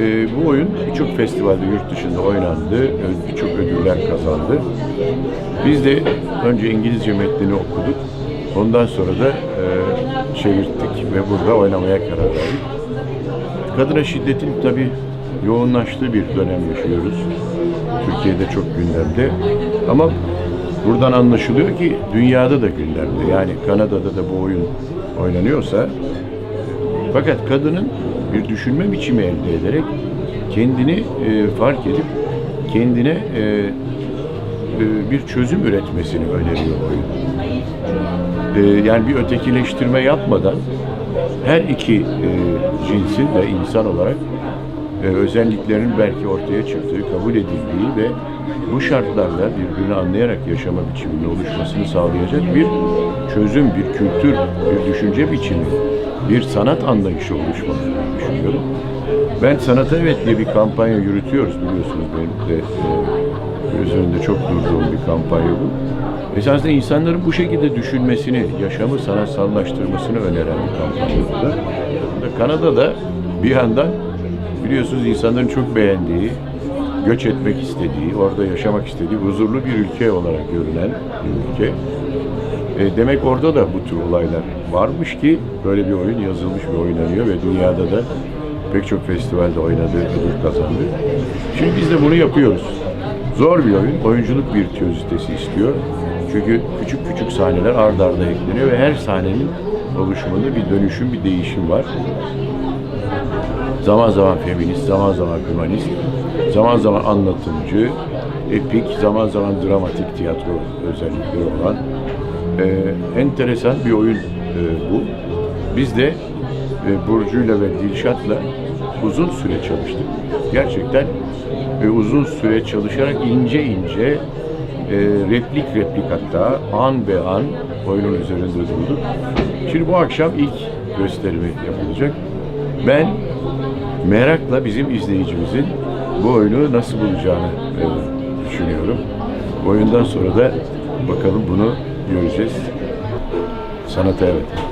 Ee, bu oyun birçok festivalde yurt dışında oynandı, birçok ödüller kazandı. Biz de önce İngilizce metnini okuduk, ondan sonra da e, çevirttik ve burada oynamaya karar verdik. Kadına şiddetin tabii yoğunlaştığı bir dönem yaşıyoruz. Türkiye'de çok gündemde. Ama buradan anlaşılıyor ki dünyada da gündemde. Yani Kanada'da da bu oyun oynanıyorsa fakat kadının bir düşünme biçimi elde ederek kendini e, fark edip kendine e, e, bir çözüm üretmesini öneriyor oyun. E, yani bir ötekileştirme yapmadan her iki e, cinsin de insan olarak e, özelliklerinin belki ortaya çıktığı, kabul edildiği ve bu şartlarda birbirini anlayarak yaşama biçiminin oluşmasını sağlayacak bir çözüm, bir kültür, bir düşünce biçimi, bir sanat anlayışı oluşmasını düşünüyorum. Ben Sanata Evet diye bir kampanya yürütüyoruz biliyorsunuz benim de e, önünde çok durduğum bir kampanya bu. Esasında insanların bu şekilde düşünmesini, yaşamı sanatsallaştırmasını öneren bir kampanya bu da. Kanada'da bir yandan biliyorsunuz insanların çok beğendiği, göç etmek istediği, orada yaşamak istediği huzurlu bir ülke olarak görünen bir ülke. E, demek orada da bu tür olaylar varmış ki böyle bir oyun yazılmış ve oynanıyor ve dünyada da pek çok festivalde oynadı, ödül kazandı. Şimdi biz de bunu yapıyoruz. Zor bir oyun, oyunculuk virtüözitesi istiyor. Çünkü küçük küçük sahneler ard arda ekleniyor ve her sahnenin oluşumunda bir dönüşüm, bir değişim var. Zaman zaman feminist, zaman zaman hümanist, zaman zaman anlatımcı, epik, zaman zaman dramatik tiyatro özellikleri olan e, enteresan bir oyun e, bu. Biz de e, Burcu'yla ve Dilşat'la uzun süre çalıştık. Gerçekten e, uzun süre çalışarak ince ince e, replik replik hatta an be an oyunun üzerinde durduk. Şimdi bu akşam ilk gösterimi yapılacak. Ben merakla bizim izleyicimizin bu oyunu nasıl bulacağını e, düşünüyorum. Oyundan sonra da bakalım bunu göreceğiz. Sanata evet.